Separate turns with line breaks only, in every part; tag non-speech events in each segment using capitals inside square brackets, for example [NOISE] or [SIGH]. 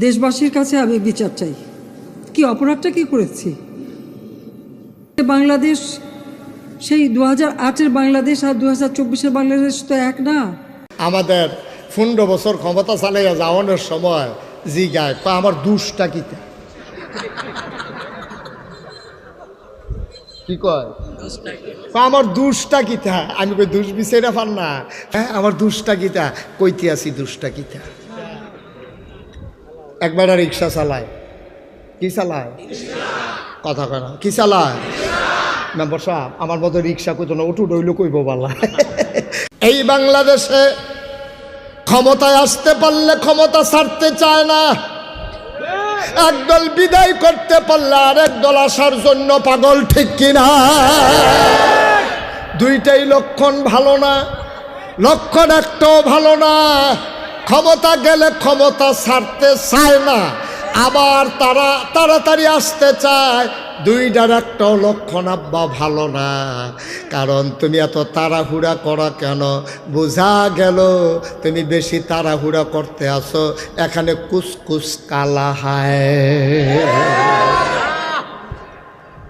দেশবাসীর কাছে আমি বিচার চাই। কি অপরাধটা কি করেছি? বাংলাদেশ, সেই দু হাজার বাংলাদেশ আর দু হাজার বাংলাদেশ তো এক না।
আমাদের পনেরো বছর ক্ষমতা চালাইয়া যাওয়ানোর সময় জি গায় কয়, আমার দুষ্টা কি? কয়? আমার দুষ্টা কিতা আমি কই, দুষ বিচাইরা পার না। হ্যাঁ আমার দুষ্টা কিতা কইতে আছি, দুষ্টা কিতা একবার রিক্সা চালায়। কি চালায়? কথা কয় না। কি চালায়? মেম্বার সাহেব আমার মতো রিক্সা কইতো না, উঠু ডইল কইব বালা। এই বাংলাদেশে ক্ষমতায় আসতে পারলে ক্ষমতা ছাড়তে চায় না। একদল বিদায় করতে পারলে আর একদল আসার জন্য পাগল, ঠিক কিনা দুইটাই লক্ষণ ভালো না, লক্ষণ একটাও ভালো না। ক্ষমতা গেলে ক্ষমতা ছাড়তে চায় না। আবার তারা তাড়াতাড়ি আসতে চায়। দুইটার একটাও লক্ষণ, আব্বা, ভালো না। কারণ তুমি এত তাড়াহুড়া করো কেন? বোঝা গেল তুমি বেশি তাড়াহুড়া করতে আসো। এখানে কুসকুস কালা হায়।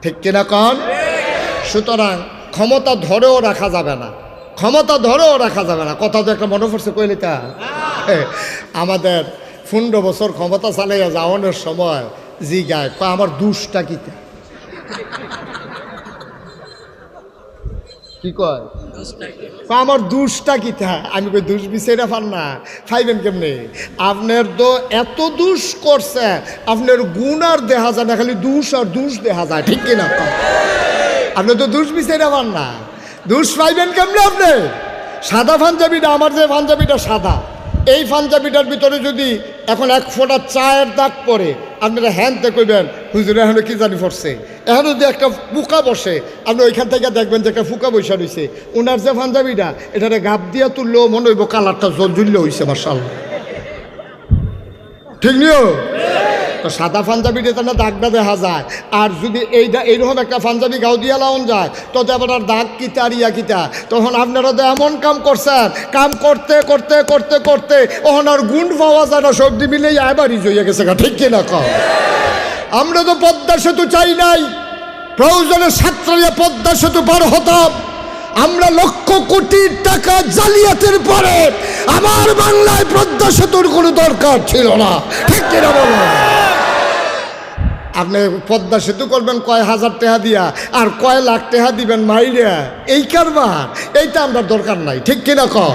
ঠিক কিনা কন? সুতরাং ক্ষমতা ধরেও রাখা যাবে না। ক্ষমতা ধরো রাখা যাবে না। কথা তো একটা মনে পড়ছে কইলি তা আমাদের পনেরো বছর ক্ষমতা চালাইয়া যাওয়ানোর সময় জি গায় আমার দুষ্টা কিতা কি কয়? আমার দুষ্টা কিতা আমি কই দুষ বিচাইরা পার না। খাইবেন কেমনে? আপনার তো এত দুষ করছে আপনার গুণ আর দেখা যায় না খালি দুষ আর দুষ দেখা যায় ঠিক কিনা? আপনি তো দুষ বিচাইরা পান না। দুষ পাইবেন কেমনে আপনি? সাদা পাঞ্জাবিটা, আমার যে পাঞ্জাবিটা সাদা, এই পাঞ্জাবিটার ভিতরে যদি এখন এক ফোঁটা চায়ের দাগ পড়ে, আপনারা হ্যান্ডতে কইবেন, হুজুর, এখন কি জানি পড়ছে? এখন যদি একটা পোকা বসে, আপনি ওইখান থেকে দেখবেন যে একটা ফুকা বৈশা রয়েছে ওনার যে পাঞ্জাবিটা, এটারে গাপ দিয়া তুললেও মনে হইব কালারটা জল জুল্লে হয়েছে মার্শাল ঠিক নিও? তো সাদা পাঞ্জাবিটা তাহলে দাগটা দেখা যায়। আর যদি এইটা এইরকম একটা পাঞ্জাবি গাও দিয়া লাউন যায় তো আর দাগ কিতা ইয়া কিতা। তখন আপনারা তো এমন কাম করছেন। কাম করতে করতে করতে করতে ওখান আর গুণ পাওয়া যায় না সবজি মিলে এবারই জইয়া গেছে গা, ঠিক কিনা কম আমরা তো পদ্মা সেতু চাই নাই। প্রয়োজনে ছাত্রীরা পদ্মা সেতু পার হতাম। আমরা লক্ষ কোটি টাকা জালিয়াতের পরে আমার বাংলায় পদ্মা সেতুর কোনো দরকার ছিল না। ঠিক কিনা বলো? আপনি পদ্মা সেতু করবেন কয় হাজার টাকা দিয়া, আর কয় লাখ টাকা দিবেন মাইরিয়া এই কারবার, এইটা আমরা দরকার নাই। ঠিক কিনা কম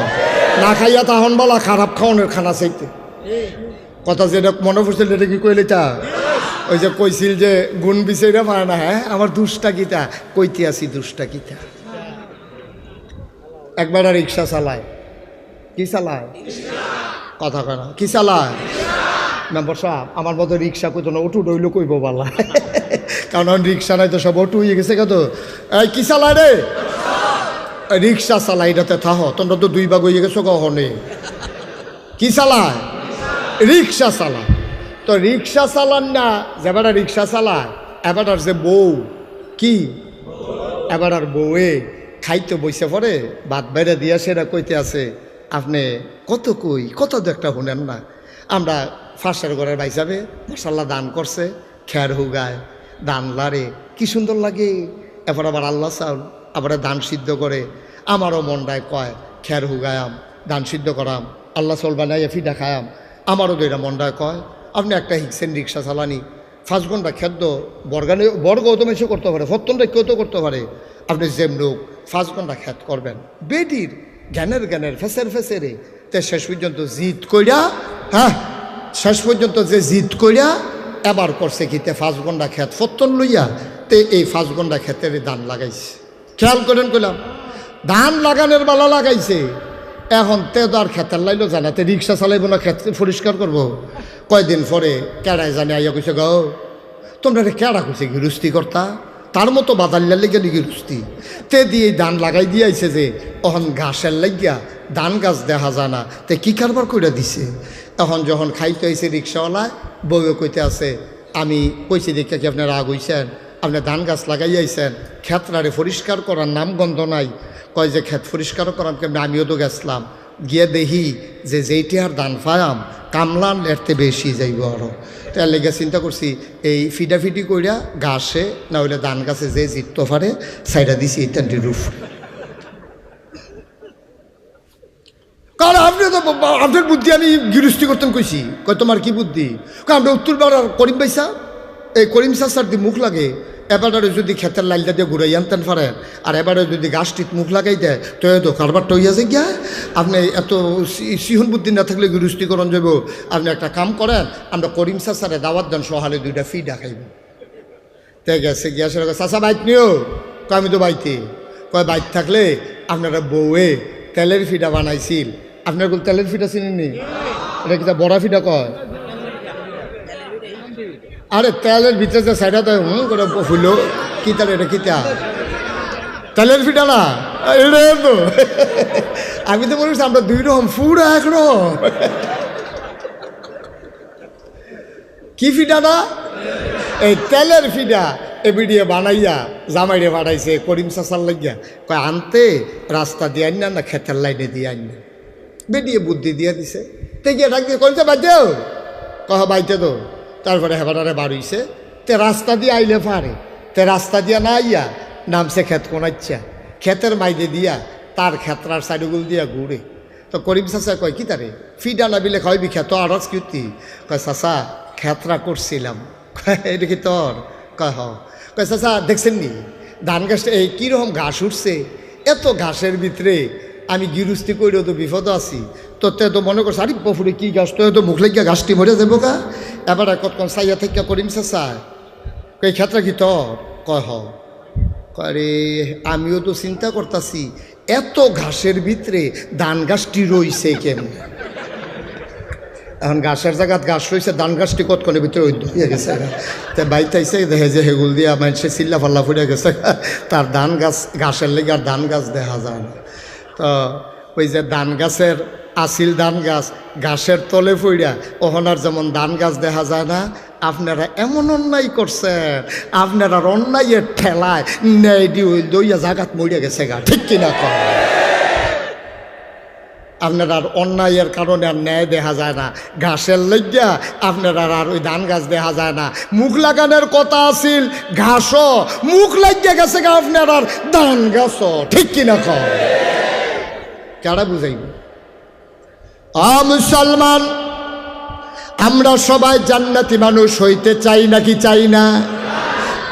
না খাইয়া তাহন বলা খারাপ খাওয়ানোর খানা চাইতে। কথা যেটা মনে পড়ছিল, এটা কি কইলে তা? ওই যে কইছিল যে গুণ বিচাইরা পারে না হ্যাঁ? আমার দুষ্টা গীতা কইতে আসি দুষ্টা গীতা একবার রিক্সা চালায়। কি চালায়? কথা কয় না। কি চালায়? মেম্বার সাহেব আমার মতো রিক্সা কইতো না, উঠু ডইল কইব বালা। কারণ রিক্সা নাই তো সব অটু হয়ে গেছে কত? এই, কি চালায় রে? রিক্সা চালাই এটাতে থাহ, তোমরা তো দুই ভাগ হয়ে গেছো কখনে কি চালায়? রিক্সা চালায়। তো রিক্সা চালান না, যেবারা রিক্সা চালায়, এবার যে বউ। কি? এবার আর বউয়ে। খাইতে বইসে পরে ভাত বাইরে দিয়া সেরা কইতে আছে, আপনি কত কই, কত তো একটা শুনেন না। আমরা ফাঁসের ঘরের ভাই যাবে মশাল্লা দান করছে খেয়ার হুগায়, দান লারে, কি সুন্দর লাগে। এবার আবার আল্লাহ চাউল আবার দান সিদ্ধ করে, আমারও মনটায় কয় খেয়ার হুগায়াম দান সিদ্ধ করাম, আল্লাহ চাউল বানাইয়া ফিডা খায়াম। আমারও দুইটা মনটায় কয়, আপনি একটা হিকসেন রিক্সা চালানি, পাঁচ ঘণ্টা খেদ্য বর্গানে, বর্গ তো করতে পারে ফত্তনটা কেউ তো করতে পারে। আপনি যেম লোক পাঁচ ঘণ্টা খ্যাত করবেন। বেটির জ্ঞানের জ্ঞানের ফেসের ফেসেরে তে শেষ পর্যন্ত জিদ কইরা হ্যাঁ শেষ পর্যন্ত যে জিদ কইরা এবার করছে কি তে পাঁচ ঘণ্টা খ্যাত ফত্তন লইয়া তে এই পাঁচ ঘণ্টা ক্ষেতের দান লাগাইছে। খেয়াল করেন কইলাম ধান লাগানোর বালা লাগাইছে, এখন তে তো আর খেতের লাইলো জানাতে রিক্সা চালাইব না, খেত পরিষ্কার করব। কয়দিন পরে কেড়ায় জানে আইয়া কইছে, গো, তোমরা কেড়া কইছে, গিরুস্তি কর্তা? তার মতো বাদাল্লার লেগে নি গিরুস্তি তে দিয়ে ধান লাগাই দিয়াইছে যে, অহন ঘাসের লাগিয়া ধান গাছ দেখা যায় না। তে কি কারবার করে দিছে? এখন যখন খাইতে হয়েছে রিক্সাওয়ালায় বউয়ে কইতে আছে, আমি কইছি দেখে কি আপনারা আগ হইছেন? আপনি ধান গাছ লাগাইয়াইছেন ক্ষেত্রারে পরিষ্কার করার নাম গন্ধ নাই। কয় যে ক্ষেত পরিষ্কার করার কেমনি আমিও তো গেছিলাম। গিয়ে দেখি যে যেইটি আর দান পায়াম কামলান এরতে বেশি যাইব আরও তার লেগে চিন্তা করছি, এই ফিডাফিডি কইরা গাছে না হইলে ধান গাছে যে জিততে পারে, সাইডা দিছি ইত্যাদি রুফ কারণ আপনি তো আপনার বুদ্ধি আমি গৃহস্থী করতেন কইছি। কয়, তোমার কি বুদ্ধি? আমরা উত্তর পাড়ার করিম পাইসা এই করিম সার দি মুখ লাগে এবারে যদি ক্ষেতের লাইলটা দিয়ে ঘুরাই আনতেন পারেন আর এবারে যদি গাছটিত মুখ লাগাই দেয়, তো তো কারবার টইয়া যে গিয়া। আপনি এত সিহন বুদ্ধি না থাকলে গৃহস্থীকরণ যাব আপনি একটা কাম করেন, আমরা করিম সারে দাওয়াত দেন, সহালে দুইটা ফি ডাকাইব। তাই গেছে গিয়া সে চাষা বাইক নিও। কয়, আমি তো বাইতে। কয়, বাইক থাকলে আপনারা বউয়ে তেলের ফিটা বানাইছিল। আপনার তেলের ফিটা চিনেননি? এটা কিতা বড়া ফিটা কয়? আরে তেলের ভিতরে যে সাইডা তো হুম করে ফুল, কি তার এটা কিতা তেলের ফিটা না, এটা তো। আমি তো বলিস আমরা দুই রকম ফুড, এক রকম। কি ফিটা না? এই তেলের ফিডা এবিডিয়ে বানাইয়া, জামাইরে বানাইছে, করিম চাচার লাগিয়া। কয়, আনতে রাস্তা দিয়ে আন না খেতের লাইনে দিয়ে আন বেডিয়ে বুদ্ধি দিয়ে দিছে। তে গিয়ে ডাক দিয়ে কইতে বাজেও কহ বাইতে তো। তারপরে হেবারে বাড়িছে তে রাস্তা দিয়ে আইলে পারে। তে রাস্তা দিয়া না আইয়া নামছে ক্ষেত কোনাচ্ছা ক্ষেতের মাইদে দিয়া তার ক্ষেত্রার সাইডগুল দিয়া ঘুরে। তো করিম চাচা কয় কি তারে? ফিডা না বিলে খাওয়াই বিখ্যাত আরস কীর্তি কয় চাচা খেতরা করছিলাম। কয়, এটা কি তোর? কয় হ। কয় চাচা দেখছেন নি? ধান গাছটা এই কীরকম ঘাস উঠছে? এত ঘাসের ভিতরে আমি গিরুস্তি করেও তো বিপদ আছি। তো তে তো মনে করছে আরে পফুরে কি গাছ তো তো মুখ লাগিয়া গাছটি মরে যাব গা? এবার কতক্ষণ সাইয়া থেকে করিম চাচা কই ক্ষেত্রে কি তোর কয়, হ। আরে আমিও তো চিন্তা করতেছি, এত ঘাসের ভিতরে ধান গাছটি রইছে কেমন? এখন ঘাসের জায়গাত ঘাস রয়েছে ধান গাছটি কতক্ষণের ভিতরে হয়ে গেছে? তা বাইতে আইসে দেখে যে হেগুল দিয়া মানুষে চিল্লা ফাল্লা ফুটে গেছে। তার ধান গাছ ঘাসের লেগে আর ধান গাছ দেখা যায় না। তো ওই যে ধান গাছের আসিল ধান গাছ, ঘাসের তলে ফুইরা ওহনার যেমন ধান গাছ দেখা যায় না, আপনারা এমন অন্যায় করছেন, আপনারা অন্যায়ের ঠেলায় ন্যায় দইয়া জাগাত মরিয়া গেছে গা, ঠিক কিনা? কর আপনার আর অন্যায়ের কারণে আর ন্যায় দেখা যায় না, ঘাসের লজ্জা আপনার আর ওই ধান গাছ দেখা যায় না, মুখ লাগানোর কথা আছিল ঘাসও মুখ লাগিয়ে গেছে গা আপনার আর ধান গাছও, ঠিক কিনা? কর কেডা বুঝাইব? আ মুসলমান, আমরা সবাই জান্নাতি মানুষ হইতে চাই নাকি চাই না?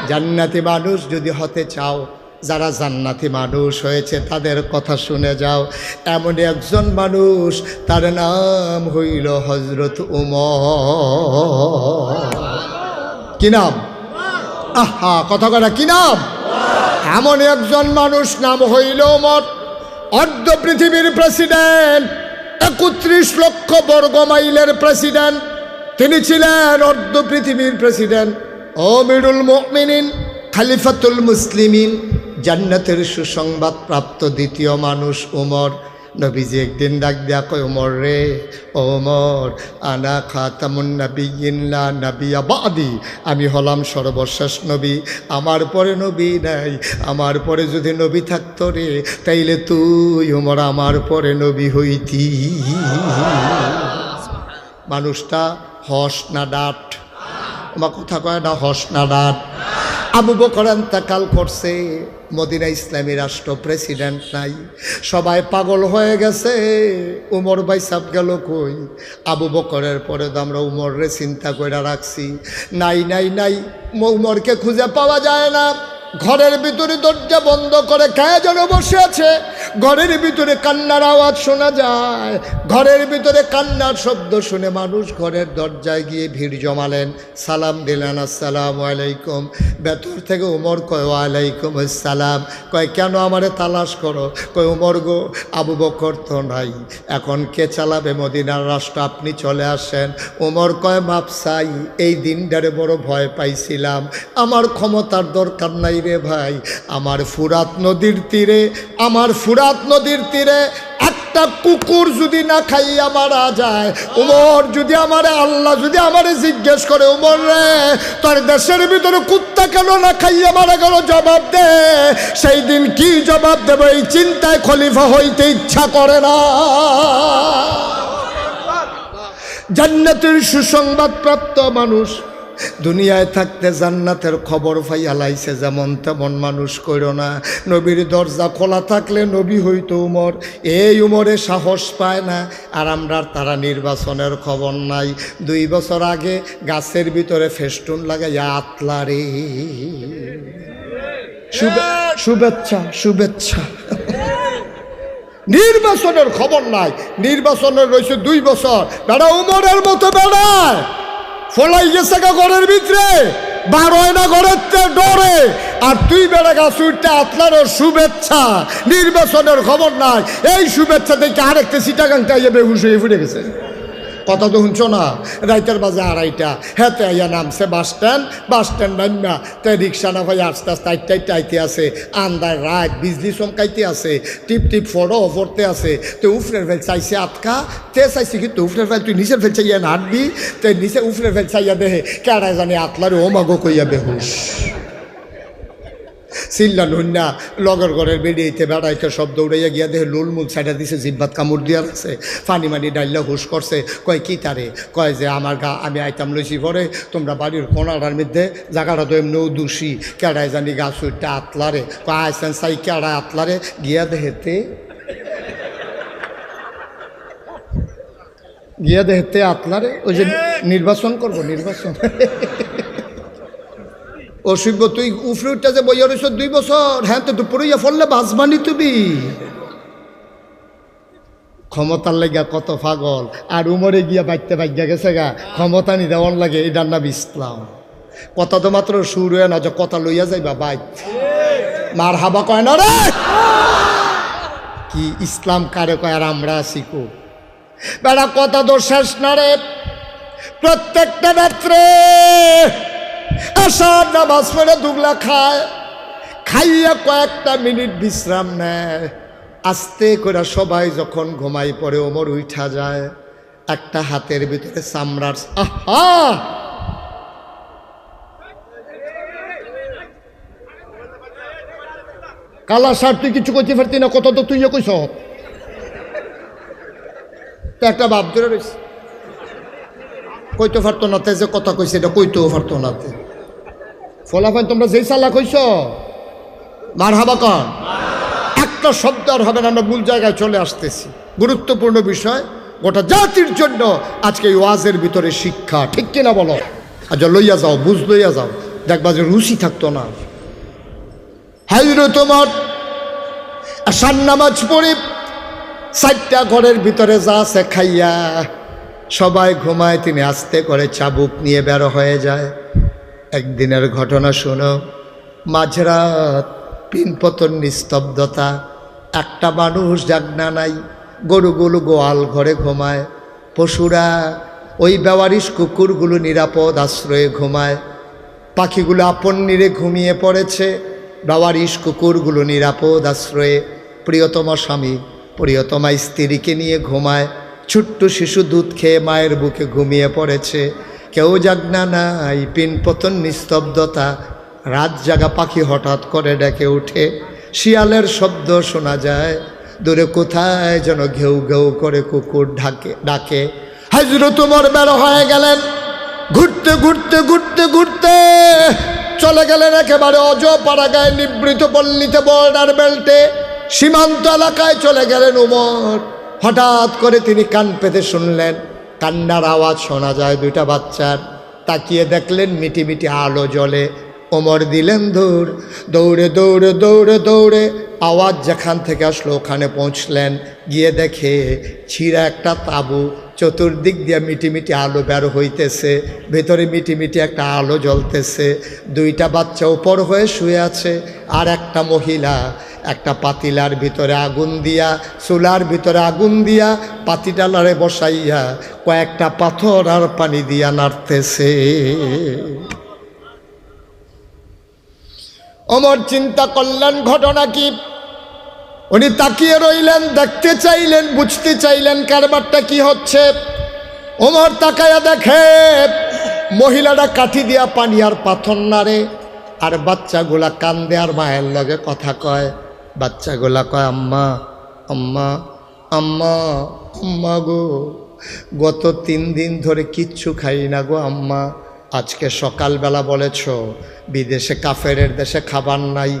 জান্নাতি মানুষ যদি হতে চাও, যারা জান্নাতি মানুষ হয়েছে তাদের কথা শুনে যাও। এমন একজন মানুষ, তার নাম হইল হজরত উম কি নাম? আহা, কথা কথা কি নাম? এমন একজন মানুষ নাম হইল উমর। অর্ধ পৃথিবীর প্রেসিডেন্ট একত্রিশ লক্ষ বর্গ মাইলের প্রেসিডেন্ট তিনি ছিলেন অর্ধ পৃথিবীর প্রেসিডেন্ট অমিরুল মকমিনিন খালিফাতুল মুসলিমিন, জান্নাতের সুসংবাদ প্রাপ্ত দ্বিতীয় মানুষ উমর। নবীজি একদিন ডাক দেয়া কয় উমর রে, ও উমর আনা খাতামুন নবী নবিয়িল্লা নবী বাদি। আমি হলাম সর্বশেষ নবী, আমার পরে নবী নাই, আমার পরে যদি নবী থাকতো রে, তাইলে তুই উমর আমার পরে নবী হইতি। মানুষটা হস না ডাট? আমার কথা কয় না হস না ডাট? আবু বকর এন্তাকাল করছে। মদিনা ইসলামী রাষ্ট্র প্রেসিডেন্ট নাই। সবাই পাগল হয়ে গেছে। উমর ভাই সাপ গেল কই? আবু বকরের পরে তো আমরা উমররে চিন্তা করে রাখছি। নাই নাই নাই, উমরকে খুঁজে পাওয়া যায় না। ঘরের ভিতরে দরজা বন্ধ করে খায় যেন বসে আছে? ঘরের ভিতরে কান্নার আওয়াজ শোনা যায়। ঘরের ভিতরে কান্নার শব্দ শুনে মানুষ ঘরের দরজায় গিয়ে ভিড় জমালেন। সালাম দিলেন, আসসালাম আলাইকুম। ভেতর থেকে উমর কয়, ওয়ালাইকুম আসসালাম। কয়, কেন আমারে তালাশ করো? কয়, উমর গো, আবু বকর তো নাই। এখন কে চালাবে মদিনার রাষ্ট্র? আপনি চলে আসেন। উমর কয় মাপসাই এই দিনটারে বড় ভয় পাইছিলাম। আমার ক্ষমতার দরকার নাই রে ভাই, আমার ফুরাত নদীর তীরে, আমার ফুরাত নদীর তীরে একটা কুকুর যদি না খাইয়া মারা যায়, উমর যদি আমারে আল্লাহ যদি আমারে জিজ্ঞেস করে, উমর রে, তোর দেশের ভিতরে কুত্তা কেন না খাইয়া মারা গেল? জবাব দে। সেই দিন কি জবাব দেব? এই চিন্তায় খলিফা হইতে ইচ্ছা করে না। জান্নাতের সুসংবাদ প্রাপ্ত মানুষ দুনিয়ায় থাকতে জান্নাতের খবর পাইয়া লাইছে, যেমন তেমন মানুষ কইর না। নবীর দরজা খোলা থাকলে নবী হইতো উমর, এই উমরে সাহস পায় না, আর আমরা তারা নির্বাচনের খবর নাই। দুই বছর আগে গাছের ভিতরে ফেস্টুন লাগাইয়া আতলা রে। শুভে- শুভেচ্ছা শুভেচ্ছা। নির্বাচনের খবর নাই। নির্বাচনের রয়েছে দুই বছর। বেড়া উমরের মতো বেড়ায়। ফলাই গেছে ঘরের ভিতরে। বার হয় না ঘরের ডরে। আর তুই বেড়া গাছ উঠতে আপনার শুভেচ্ছা। নির্বাচনের খবর নাই। এই শুভেচ্ছা থেকে আরেকটা সিটাগাংটা ইয়ে বেহুশ হয়ে ফুটে গেছে। কথা তো শুনছো না? রাইতের বাজে আড়াইটা হেতে আইয়া নামছে বাস স্ট্যান্ড বাস স্ট্যান্ড নামা তাই রিক্সা না ভাই আস্তে আস্তে আইতে আইতে আইতে আছে। আন্দার রাত বিজলি চমকাইতে আছে। টিপ টিপ ফটো পড়তে আছে। তো উফরের ফেল চাইছে আটকা। তে চাইছে কি? তো উফরের ফেল তুই নিচের ফেল চাইয়া নাটবি। তো নিচে উফরের ফেল চাইয়া দেহে। কেড়ায় জানি আতলারে ও মাগো কইয়া বেহুশ। চিল্লা নুন্না লগর ঘরের বেরিয়েতে বেড়াইতে সব দৌড়াইয়া গিয়া দেহে লুল মুল সাইডা দিছে জিব্বাত কামড় দিয়া আছে ফানি মানি ডাইল্লা হুশ করছে কয় কি তারে? কয় যে আমার গা আমি আইতাম লইছি পরে তোমরা বাড়ির কোনাটার মধ্যে জায়গাটা তো এমনিও দোষী। কেড়ায় জানি গাছ উঠতে আতলারে কয় আইসেন সাই কেড়াই আতলারে গিয়া দেহেতে গিয়া দেহেতে আতলারে ওই যে নির্বাচন করব নির্বাচন। [LAUGHS] অসুব্য তুই উফরে উঠতে যে বইয়া রয়েছ দুই বছর হ্যাঁ তো দুপুরিয়া ফললে বাজবানি তুমি। ক্ষমতার লেগা কত পাগল, আর উমরে গিয়া বাইতে বাইয়া গেছে গা, ক্ষমতা নি দেওয়ার লাগে, এই ডান্না বিসলাম। কথা তো মাত্র সুর হয়ে না যে কথা লইয়া যাইবা বাইক মার হাবা কয় না রে? কি ইসলাম কারে কয়, আর আমরা কো? বেড়া, কথা তো শেষ না রে। প্রত্যেকটা রাত্রে আসার নামাজ পড়ে দুগলা খায়, খাইয়া কয়েকটা মিনিট বিশ্রাম নেয়। আস্তে করে সবাই যখন ঘুমাই পড়ে ওমর উঠা যায়, একটা হাতের ভিতরে চামড়ার আহা! কালা সার তুই কিছু কইতে পারতি না, কত তো তুই কইস তো একটা বাপ ধরে রয়েছে কইতে পারতো না তে যে কথা কইছে, এটা কইতেও পারতো না তে। ফলাফল তোমরা যেই চালা কইছ মার হাবা কন একটা শব্দ আর হবে না, আমরা মূল জায়গায় চলে আসতেছি। গুরুত্বপূর্ণ বিষয়, গোটা জাতির জন্য আজকে এই ওয়াজের ভিতরে শিক্ষা, ঠিক কিনা বলো? আচ্ছা লইয়া যাও, বুঝ লইয়া যাও। দেখবা যে রুচি থাকতো না। হাইরো তোমার আসার নামাজ পড়ে চারটা ঘরের ভিতরে যা আছে খাইয়া, সবাই ঘুমায়, তিনি আস্তে করে চাবুক নিয়ে বেরো হয়ে যায়। একদিনের ঘটনা শোনো। মাঝরাত পিনপতন নিস্তব্ধতা। একটা মানুষ জাগনা নাই, গরুগুলো গোয়াল ঘরে ঘুমায়। পশুরা ওই বেওয়ারিশ কুকুরগুলো নিরাপদ আশ্রয়ে ঘুমায়। পাখিগুলো আপন নিরে ঘুমিয়ে পড়েছে, বেওয়ারিশ কুকুরগুলো নিরাপদ আশ্রয়ে। প্রিয়তমা স্বামী, প্রিয়তমা স্ত্রীকে নিয়ে ঘুমায়। ছোট্ট শিশু দুধ খেয়ে মায়ের বুকে ঘুমিয়ে পড়েছে। কেউ জাগনা নাই, পিনপতন নিস্তব্ধতা। রাত জাগা পাখি হঠাৎ করে ডেকে উঠে, শিয়ালের শব্দ শোনা যায়। দূরে কোথায় যেন ঘেউ ঘেউ করে কুকুর ঢাকে, ডাকে, হাজরত তোমার বেরো হয়ে গেলেন। ঘুরতে ঘুরতে ঘুরতে ঘুরতে চলে গেলেন একেবারে অজপাড়া গায়ে নিবৃত পল্লীতে বর্ডার বেল্টে। সীমান্ত এলাকায় চলে গেলেন উমর। হঠাৎ করে তিনি কান পেতে শুনলেন। কান্নার আওয়াজ শোনা যায় দুইটা বাচ্চার। তাকিয়ে দেখলেন মিটি মিটি আলো জ্বলে। ওমর দিলেন দৌড় দৌড়ে দৌড়ে দৌড়ে দৌড়ে। আওয়াজ যেখান থেকে আসলো ওখানে পৌঁছলেন। গিয়ে দেখে ছিঁড়া একটা তাবু চতুর্দিক দিয়ে মিটি মিটি আলো বের হইতেছে। ভেতরে মিটি মিটি একটা আলো জ্বলতেছে। দুইটা বাচ্চা উপর হয়ে শুয়ে আছে আর একটা মহিলা। একটা পাতিলার ভিতরে আগুন দিয়া, চুলার ভিতরে আগুন দিয়া পাতিডালারে বসাইয়া কয়েকটা পাথর আর পানি দিয়া নাড়তেছে। অমর চিন্তা করলেন, ঘটনা কি? উনি তাকিয়ে রইলেন, দেখতে চাইলেন, বুঝতে চাইলেন কারবারটা কি হচ্ছে। ওমর তাকায়া দেখে মহিলাটা কাঠি দিয়া পানি আর পাথর নাড়ে, আর বাচ্চাগুলা কান্দে আর মায়ের লগে কথা কয়। বাচ্চাগুলা কয়, আম্মা আম্মা আম্মা আম্মা গো, গত তিন দিন ধরে কিচ্ছু খাই না গো, আম্মা। আজকে সকালবেলা বলেছ, বিদেশে কাফেরের দেশে খাবার নাই,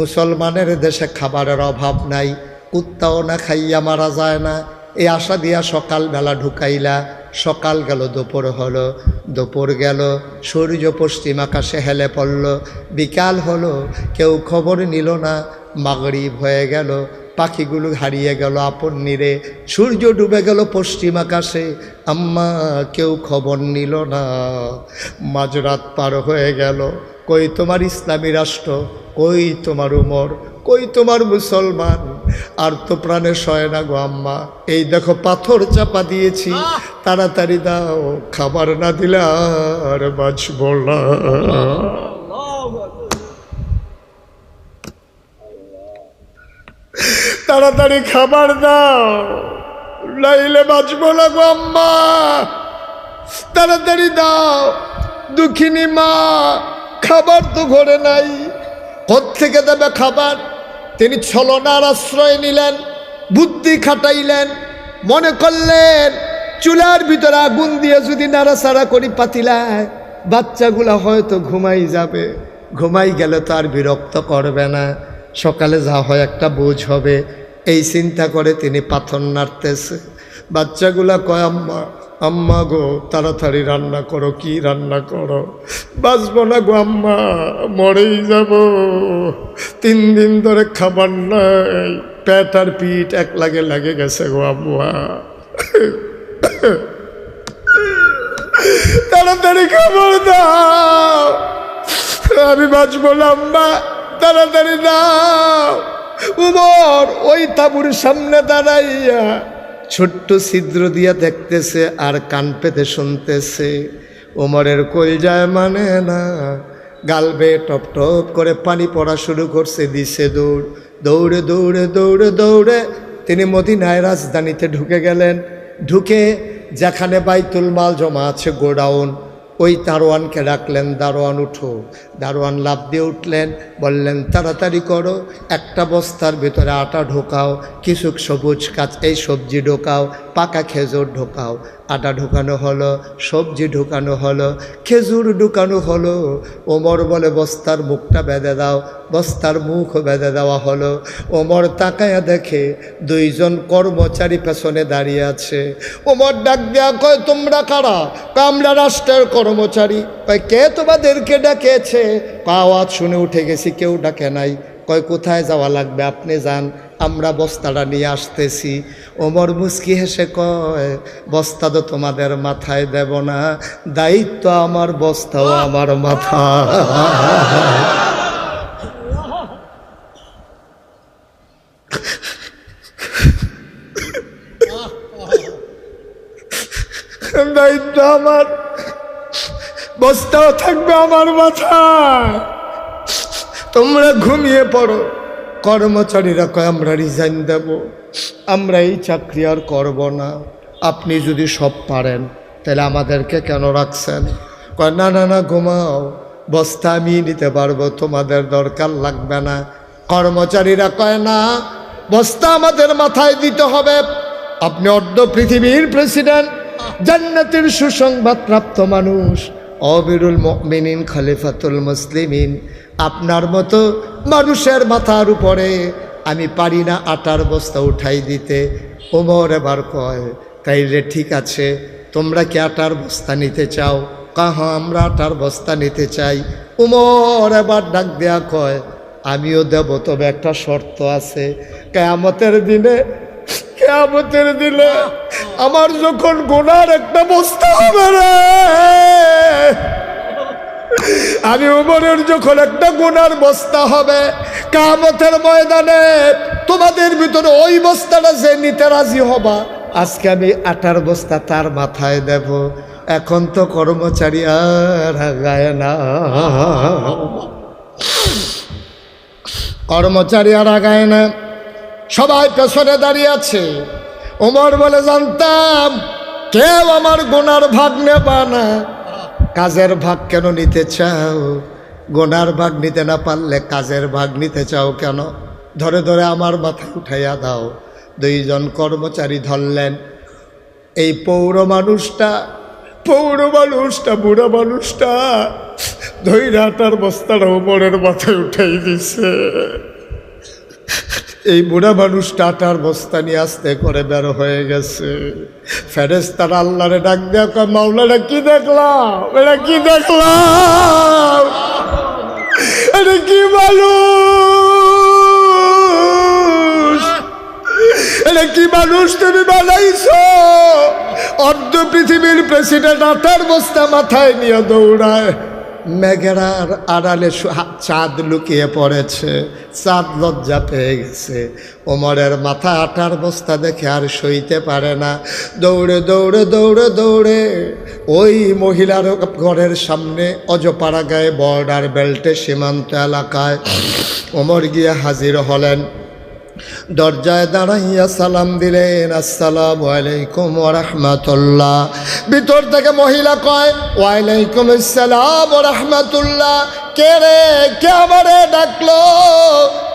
মুসলমানের দেশে খাবারের অভাব নাই, কুত্তাও না খাইয়া মারা যায় না। এই আশা দিয়া সকালবেলা ঢুকাইলা, সকাল গেল, দুপুর হলো। দুপুর গেল, সূর্য পশ্চিম আকাশে হেলে পড়ল। বিকাল হলো, কেউ খবর নিল না মাগরিব হয়ে গেল, পাখিগুলো হারিয়ে গেল আপন নিরে, সূর্য ডুবে গেল পশ্চিম আকাশে, আম্মা কেউ খবর নিল না। মাঝরাত পার হয়ে গেল, কই তোমার ইসলামী রাষ্ট্র, কই তোমার উমর, কই তোমার মুসলমান? আর তো প্রাণে সয় না গো আম্মা, এই দেখো পাথর চাপা দিয়েছি, তাড়াতাড়ি দাও, খাবার না দিলে আর বাঁচব না। তাড়াতাড়ি খাবার দাও। নাইলে বাঁচব না গো আম্মা। তাড়াতাড়ি দাও। দুঃখিনী মা, খাবার তো ঘরে নাই। থেকে দেবে খাবার? তিনি ছলনার আশ্রয় নিলেন, বুদ্ধি খাটাইলেন, মনে করলেন, চুলার ভিতরে আগুন দিয়ে যদি নাড়াচাড়া করি পাতিলায়, বাচ্চাগুলা হয়তো ঘুমাই যাবে। ঘুমাই গেলে তো আর বিরক্ত করবে না। সকালে যা হয় একটা বোঝ হবে। এই চিন্তা করে তিনি পাথর নাড়তেছে। বাচ্চাগুলা কয়, আম্মা আম্মা গো, তাড়াতাড়ি রান্না করো, কি রান্না করো? বাঁচবো না গো আম্মা, মরেই যাব। তিন দিন ধরে খাবার নাই, পেট আর পিঠ এক লাগে লাগে গেছে গো আম্মা। তাড়াতাড়ি খাবার দাও, আমি বাঁচবো না আম্মা, তাড়াতাড়ি দাও। উমর, ওই তাবুর সামনে দাঁড়াইয়া ছোট্ট ছিদ্র দিয়া দেখতেছে আর কান পেতে শুনতেছে। ওমরের কই যায় মানে না গালবে টপ টপ করে পানি পড়া শুরু করছে, দিছে দৌড়, দৌড়ে দৌড়ে দৌড়ে দৌড়ে। তিনি মদিনায় রাজধানীতে ঢুকে গেলেন। ঢুকে যেখানে বাইতুল মাল জমা আছে, গোডাউন, ওই দারোয়ানকে ডাকলেন, দারোয়ান, উঠো। দারোয়ান লাভ দিয়ে উঠলেন, বললেন, তাড়াতাড়ি করো, একটা বস্তার ভিতরে আটা ঢোকাও কিছু সবুজ কাজ এই সবজি ঢোকাও, পাকা খেজুর ঢোকাও। আটা ঢোকানো হলো, সবজি ঢোকানো হলো, খেজুর ঢুকানো হলো। ওমর বলে, বস্তার মুখটা বেঁধে দাও। বস্তার মুখ বেঁধে দেওয়া হলো। ওমর তাকায়া দেখে দুইজন কর্মচারী পেছনে দাঁড়িয়ে আছে। ওমর ডাক দেয়া কয়, তোমরা কারা? আমরা রাষ্ট্রের কর্মচারী। কে তোমাদেরকে ডাকেছে? আওয়াজ শুনে উঠে গেছি, কেউ ডাকে নাই। কয়, কোথায় যাওয়া লাগবে? আপনি যান, আমরা বস্তাটা নিয়ে আসতেছি। ওমর মুস্কি হেসে কয়, বস্তা তো তোমাদের মাথায় দেব না, দায়িত্ব আমার, বস্তাও আমার মাথা। দায়িত্ব আমার। বস্তাও থাকবে আমার মাথায়। তোমরা ঘুমিয়ে পড়ো। কর্মচারীরা কয়, আমরা রিজাইন দেব। আমরা এই চাকরি আর করব না। আপনি যদি সব পারেন, তাহলে আমাদেরকে কেন রাখছেন? কয়, না না না, ঘুমাও। বস্তা আমি নিতে পারব, তোমাদের দরকার লাগবে না। কর্মচারীরা কয়, না, বস্তা আমাদের মাথায় দিতে হবে। আপনি অর্ধ পৃথিবীর প্রেসিডেন্ট জান্নাতের সুসংবাদ প্রাপ্ত মানুষ। অবিরুল মিনিন খলিফাতুল মুসলিমিন। আপনার মতো মানুষের মাথার উপরে আমি পারি না আটার বস্তা উঠাই দিতে। ওমর এবার কয়, তাইলে ঠিক আছে, তোমরা কি আটার বস্তা নিতে চাও? কাহ আমরা আটার বস্তা নিতে চাই। উমর এবার ডাক দেয়া কয়, আমিও দেব, তবে একটা শর্ত আছে। কেয়ামতের দিনে কেয়ামতের দিনে আমার যখন গোনার একটা বস্তা হবে রে আমি উমরের যখন একটা গুনার বস্তা হবে কামতের ময়দানে তোমাদের ভিতরে ওই বস্তাটা যে নিতে রাজি হবা আজকে আমি আটার বস্তা তার মাথায় দেব। এখন তো কর্মচারী আর গায় না। কর্মচারী আর আগায় না। সবাই পেছনে দাঁড়িয়ে আছে। ওমর বলে, জানতাম কেউ আমার গোনার ভাগ নেবা না। কাজের ভাগ কেন নিতে চাও? গোনার ভাগ নিতে না পারলে কাজের ভাগ নিতে চাও কেন? ধরে ধরে আমার মাথায় উঠাইয়া দাও। দুইজন কর্মচারী ধরলেন। এই পৌর মানুষটা পৌর মানুষটা, বুড়া মানুষটা ধৈরাটার বস্তাটা ওপরের মাথায় উঠাই দিছে। এই বুড়া মানুষ টাটার বস্তা নিয়ে আসতে করে বের হয়ে গেছে। ফেরেস তার আল্লাহরে ডাক দেয়া কয় মাওলারা কি দেখলাম? এটা কি দেখলাম? এটা কি মানুষ? এটা কি মানুষ তুমি বানাইছো? অর্ধ পৃথিবীর প্রেসিডেন্ট আটার বস্তা মাথায় নিয়ে দৌড়ায়। মেঘেরার আড়ালে চাঁদ লুকিয়ে পড়েছে। চাঁদ লজ্জা পেয়ে গেছে। ওমরের মাথা আটার বস্তা দেখে আর সইতে পারে না। দৌড়ে দৌড়ে দৌড়ে দৌড়ে ওই মহিলার ঘরের সামনে অজপাড়া গায়ে বর্ডার বেল্টে সীমান্ত এলাকায় ওমর গিয়ে হাজির হলেন। দরজায় দাঁড়াইয়া সালাম দিলেন, আসসালাম আলাইকুম রহমতুল্লাহ। ভিতর থেকে মহিলা কয়, ওয়ালাইকুম আসসালাম রহমতুল্লাহ। কে রে? কে আমারে ডাকলো?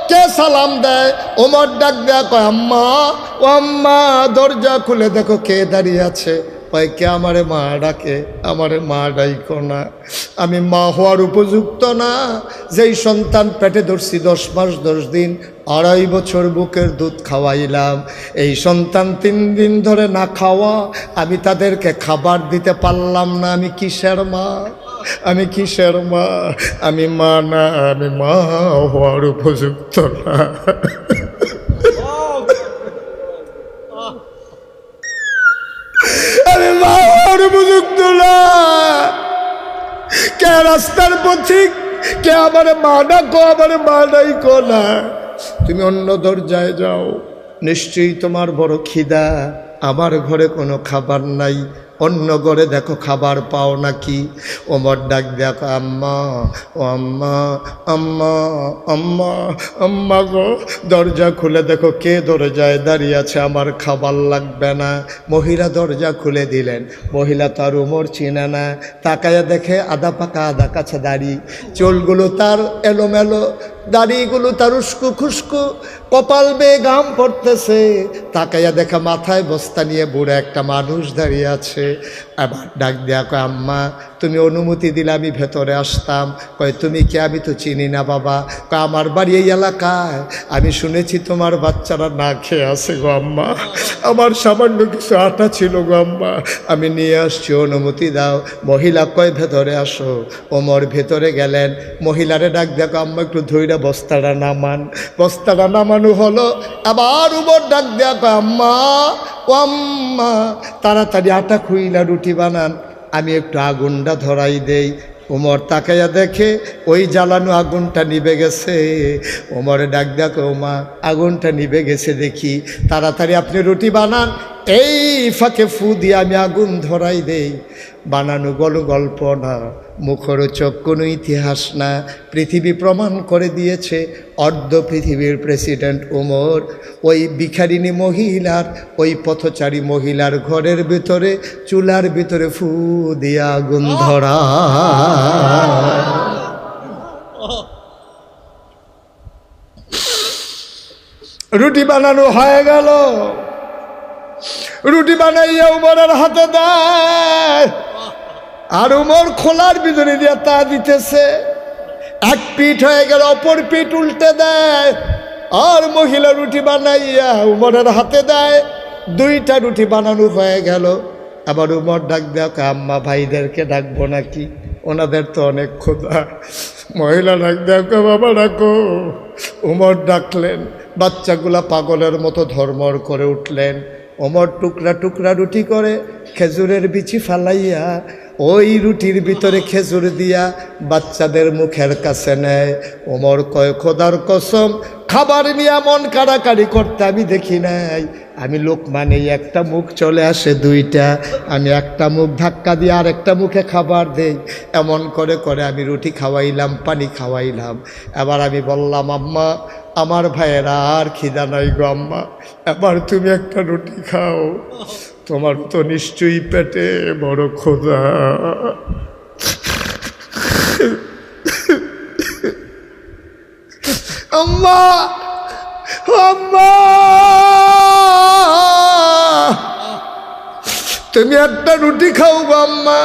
কে সালাম দেয়? ওমর ডাক দেয়া কয়, আম্মা, ও আম্মা, দরজা খুলে দেখো কে দাঁড়িয়ে আছে। কয়, কে আমারে মা ডাকে? আমারে মা ডাইকো না। আমি মা হওয়ার উপযুক্ত না। যেই সন্তান পেটে ধরছি দশ মাস, দশ দিন আড়াই বছর বুকের দুধ খাওয়াইলাম। এই সন্তান তিন দিন ধরে না খাওয়া, আমি তাদেরকে খাবার দিতে পারলাম না। আমি কিসের মা? আমি কিসের মা? আমি মা না, আমি মা হওয়ার উপযুক্ত না। আমি মা হওয়ার উপযুক্ত না। কে রাস্তার পথিক? কে আমার মা ডাকো আমার মা ডাইকো না তুমি অন্য দরজায় যাও। নিশ্চয়ই তোমার বড় খিদা। আমার ঘরে কোনো খাবার নাই। অন্য ঘরে দেখো খাবার পাও নাকি? ওমর ডাক দেখো, আম্মা, ও আম্মা আম্মা আম্মা আম্মা গো, দরজা খুলে দেখো কে দরজায় দাঁড়িয়ে আছে, আমার খাবার লাগবে না। মহিলা দরজা খুলে দিলেন। মহিলা তার উমর চিনে না। তাকায়া দেখে আদা পাকা আদা কাছে দাড়ি চুলগুলো তার এলোমেলো, দাড়িগুলো তার উস্কু খুস্কু। কপাল বেয়ে গাম পড়তেছে। তাকাইয়া দেখা মাথায় বস্তা নিয়ে বুড়ো একটা মানুষ দাঁড়িয়ে আছে। আবার ডাক দেয়া কয়, আম্মা, তুমি অনুমতি দিলে আমি ভেতরে আসতাম। কয়, তুমি কে? আমি তো চিনি না বাবা। কয়, আমার বাড়ি এই এলাকায়। আমি শুনেছি তোমার বাচ্চারা না খেয়ে আছে গো আম্মা। আমার সামান্য কিছু আটা ছিল গো আম্মা। আমি নিয়ে আসছি, অনুমতি দাও। মহিলা কয়, ভেতরে আসো। ওমর ভেতরে গেলেন। মহিলারে ডাক দেখো আম্মা, একটু ধৈর্য বস্তাটা নামান। বস্তাটা নামানো হলো। আবার উমর ডাক দেখো আম্মা, ও আম্মা, তাড়াতাড়ি আটা খুইলা রুটি বানান, আমি একটু আগুনটা ধরাই দেই। ওমর তাকাইয়া দেখে, ওই জ্বালানো আগুনটা নিবে গেছে। ওমরে ডাক দেখো, ওমা, আগুনটা নিবে গেছে দেখি। তাড়াতাড়ি আপনি রুটি বানান, এই ফাঁকে ফু দিয়ে আমি আগুন ধরাই দেই। বানানো গল গল্প না মুখরোচক কোনো ইতিহাস না। পৃথিবী প্রমাণ করে দিয়েছে অর্ধ পৃথিবীর প্রেসিডেন্ট ওমর ওই ভিখারিনী মহিলার, ওই পথচারী মহিলার ঘরের ভিতরে, চুলার ভিতরে ফু দিয়ে আগুন ধরা। রুটি বানানো হয়ে গেল। রুটি বানাইয়া উমরের হাতে দেয়। আর উমর খোলার ভিতরে দিয়ে তা দিতেছে। এক পিঠ হয়ে গেল, অপর পিঠ উল্টে দেয়। আর মহিলা রুটি বানাইয়া উমরের হাতে দেয়। দুইটা রুটি বানানো হয়ে গেল। আবার উমর ডাক দেওয়া আম্মা ভাইদেরকে ডাকবো নাকি? ওনাদের তো অনেক ক্ষুধা। মহিলা ডাক দেওয়া বাবা ডাকো? উমর ডাকলেন। বাচ্চাগুলা পাগলের মতো ধর্মর করে উঠলেন। ওমর টুকরা টুকরা রুটি করে খেজুরের বিচি ফালাইয়া ওই রুটির ভিতরে খেজুর দিয়া বাচ্চাদের মুখের কাছে নেয়। ওমর কয়, খোদার কসম, খাবার নিয়ে এমন কাড়াকাড়ি করতে আমি দেখি নাই। আমি লোক মানে একটা মুখ চলে আসে দুইটা। আমি একটা মুখ ধাক্কা দিয়ে আর একটা মুখে খাবার দেই। এমন করে করে আমি রুটি খাওয়াইলাম, পানি খাওয়াইলাম। এবার আমি বললাম, আম্মা, আমার ভাইয়েরা আর খিদা নাই গো আম্মা। এবার তুমি একটা রুটি খাও। তোমার তো নিশ্চয়ই পেটে বড় খোদা আম্মা আম্মা। তুমি একটা রুটি খাও গো আম্মা।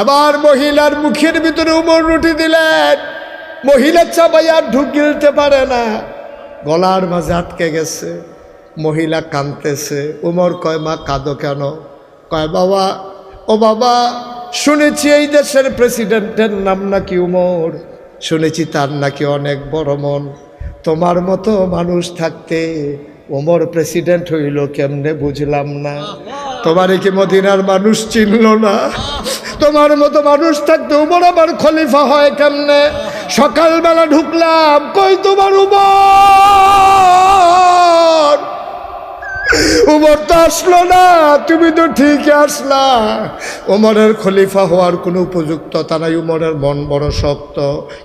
আবার মহিলার মুখের ভিতরে উমর রুটি দিলেন। মহিলা চাবাই আর ঢুক পারে না। গলার মাঝে আটকে গেছে। মহিলা কাঁদতেছে। উমর কয়, মা, কাঁদো কেন? কয়, বাবা, ও বাবা, শুনেছি এই দেশের প্রেসিডেন্টের নাম নাকি উমর। শুনেছি তার নাকি অনেক বড় মন। তোমার মতো মানুষ থাকতে ওমর প্রেসিডেন্ট হইল কেমনে বুঝলাম না। তোমার কি মদিনার মানুষ চিনল না? তোমার মতো মানুষ থাকতে উমর আবার খলিফা হয় কেমনে? সকালবেলা ঢুকলাম, কই তোমার উমর? উমর তো আসলো না, তুমি তো ঠিক আসলা। উমরের খলিফা হওয়ার কোনো উপযুক্ততা নাই, উমরের মন বড় শক্ত।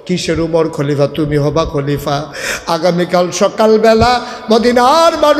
কিসের উমর খলিফা? তুমি হবা খলিফা। আগামীকাল সকালবেলা মদিনার মানুষ